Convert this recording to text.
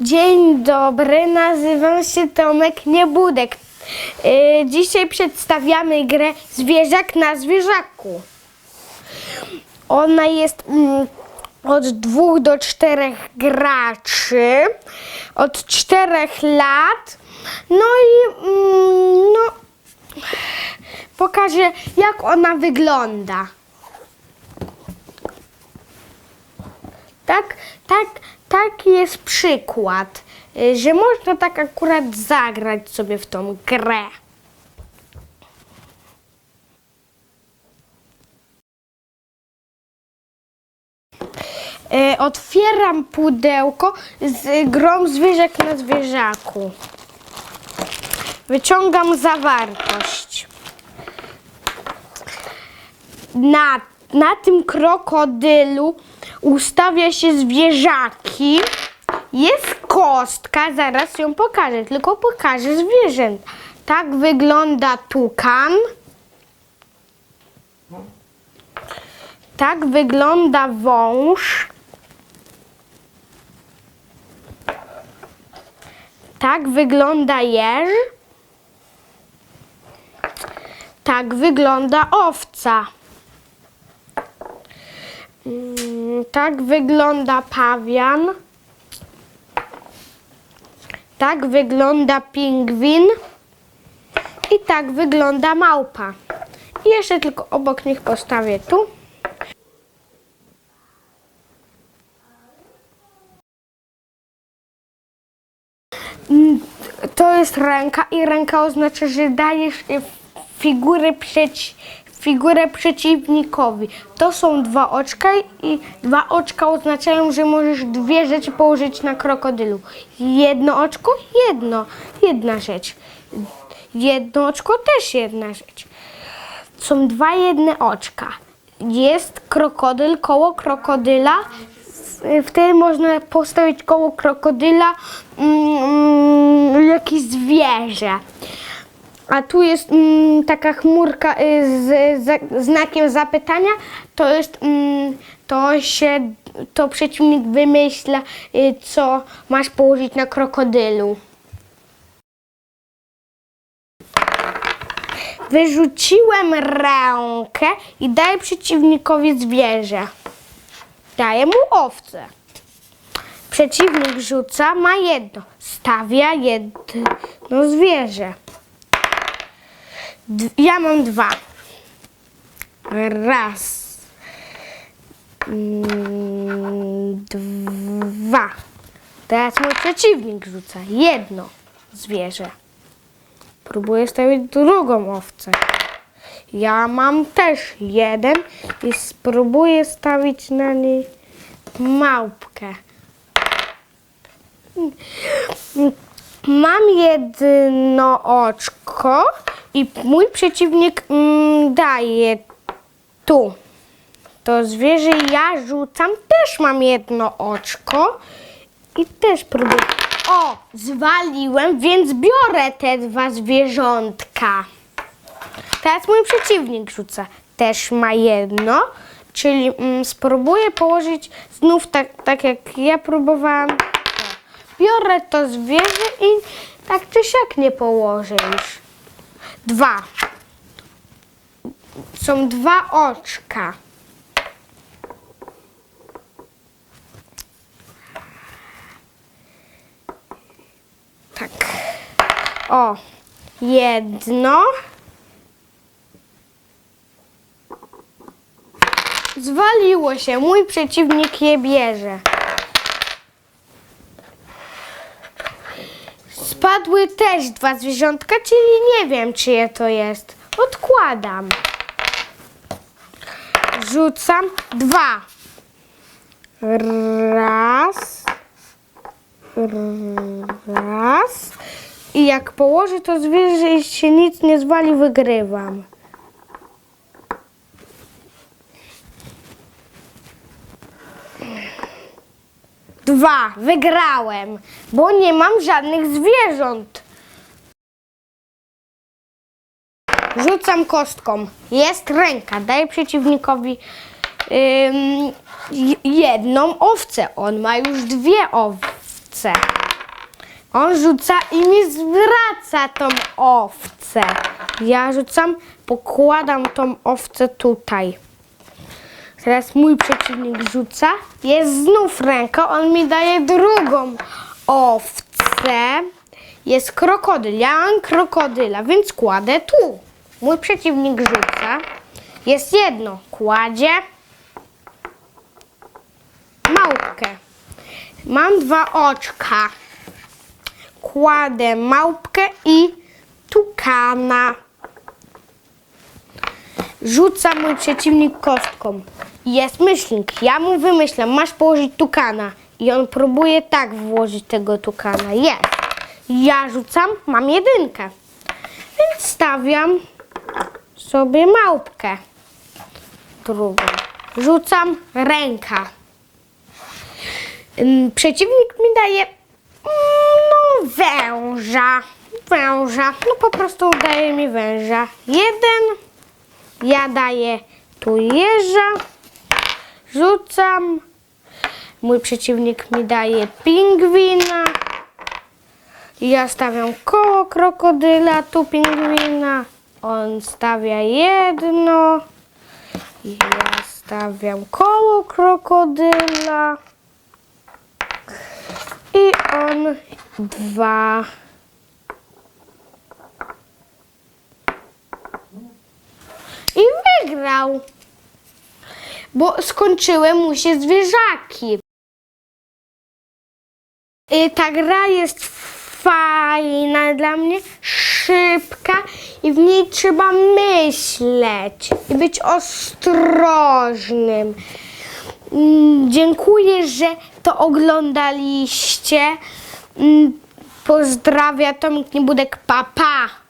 Dzień dobry, nazywam się Tomek Niebudek. Yy, dzisiaj przedstawiamy grę Zwierzak na zwierzaku. Ona jest mm, od dwóch do czterech graczy, od czterech lat. No i mm, no, pokażę, jak ona wygląda. Tak, tak, taki jest przykład, y, że można tak akurat zagrać sobie w tą grę. Y, Otwieram pudełko z grą zwierzak na zwierzaku. Wyciągam zawartość. Na, na tym krokodylu ustawia się zwierzaki. Jest kostka, zaraz ją pokażę, tylko pokażę zwierzę. Tak wygląda tukan. Tak wygląda wąż. Tak wygląda jeż. Tak wygląda owca. Tak wygląda pawian. Tak wygląda pingwin. I tak wygląda małpa. I jeszcze tylko obok nich postawię tu. To jest ręka i ręka oznacza, że dajesz y, figurę, przeci figurę przeciwnikowi. To są dwa oczka i dwa oczka oznaczają, że możesz dwie rzeczy położyć na krokodylu. Jedno oczko, jedno, jedna rzecz. Jedno oczko, też jedna rzecz. Są dwa jedne oczka. Jest krokodyl, koło krokodyla. Wtedy można postawić koło krokodyla mm, jakieś zwierzę. A tu jest mm, taka chmurka y, z za, znakiem zapytania. To jest, mm, to się, to przeciwnik wymyśla, y, co masz położyć na krokodylu. Wyrzuciłem rękę i daję przeciwnikowi zwierzę. Daję mu owcę. Przeciwnik rzuca, ma jedno. Stawia jedno zwierzę. D- ja mam dwa. Raz. Mm, Dwa. Teraz mój przeciwnik rzuca jedno zwierzę. Próbuję stawić drugą owcę. Ja mam też jeden i spróbuję stawić na niej małpkę. Mam jedno oczko i mój przeciwnik mm, daje tu. To zwierzę ja rzucam, też mam jedno oczko i też próbuję. O, zwaliłem, więc biorę te dwa zwierzątka. Teraz mój przeciwnik rzuca. Też ma jedno, czyli mm, spróbuję położyć znów tak, tak jak ja próbowałam. Biorę to zwierzę i tak czy siak nie położę już. Dwa. Są dwa oczka. Tak. O, jedno. Zwaliło się. Mój przeciwnik je bierze. Spadły też dwa zwierzątka, czyli nie wiem, czyje to jest. Odkładam. Rzucam dwa. Raz. Raz. I jak położę to zwierzę i się nic nie zwali, wygrywam. Dwa. Wygrałem, bo nie mam żadnych zwierząt. Rzucam kostką. Jest ręka. Daję przeciwnikowi jedną owcę. On ma już dwie owce. On rzuca i mi zwraca tą owcę. Ja rzucam, pokładam tą owcę tutaj. Teraz mój przeciwnik rzuca. Jest znów ręka, on mi daje drugą owcę. Jest krokodyl. Ja mam krokodyla, więc kładę tu. Mój przeciwnik rzuca. Jest jedno. Kładzie małpkę. Mam dwa oczka. Kładę małpkę i tukana. Rzuca mój przeciwnik kostką. Jest myślnik. Ja mu wymyślam, masz położyć tukana. I on próbuje tak włożyć tego tukana. Jest. Ja rzucam, mam jedynkę. Więc stawiam sobie małpkę. Drugą. Rzucam ręka. Przeciwnik mi daje mm, no węża. Węża. No po prostu daje mi węża. Jeden. Ja daję tu jeża. Rzucam. Mój przeciwnik mi daje pingwina. Ja stawiam koło krokodyla, tu pingwina. On stawia jedno. Ja stawiam koło krokodyla. I on dwa. I wygrał. Bo skończyły mu się zwierzaki. Y, Ta gra jest fajna dla mnie, szybka i w niej trzeba myśleć i być ostrożnym. Mm, Dziękuję, że to oglądaliście. Mm, Pozdrawia Tomik Niebudek, papa. Pa.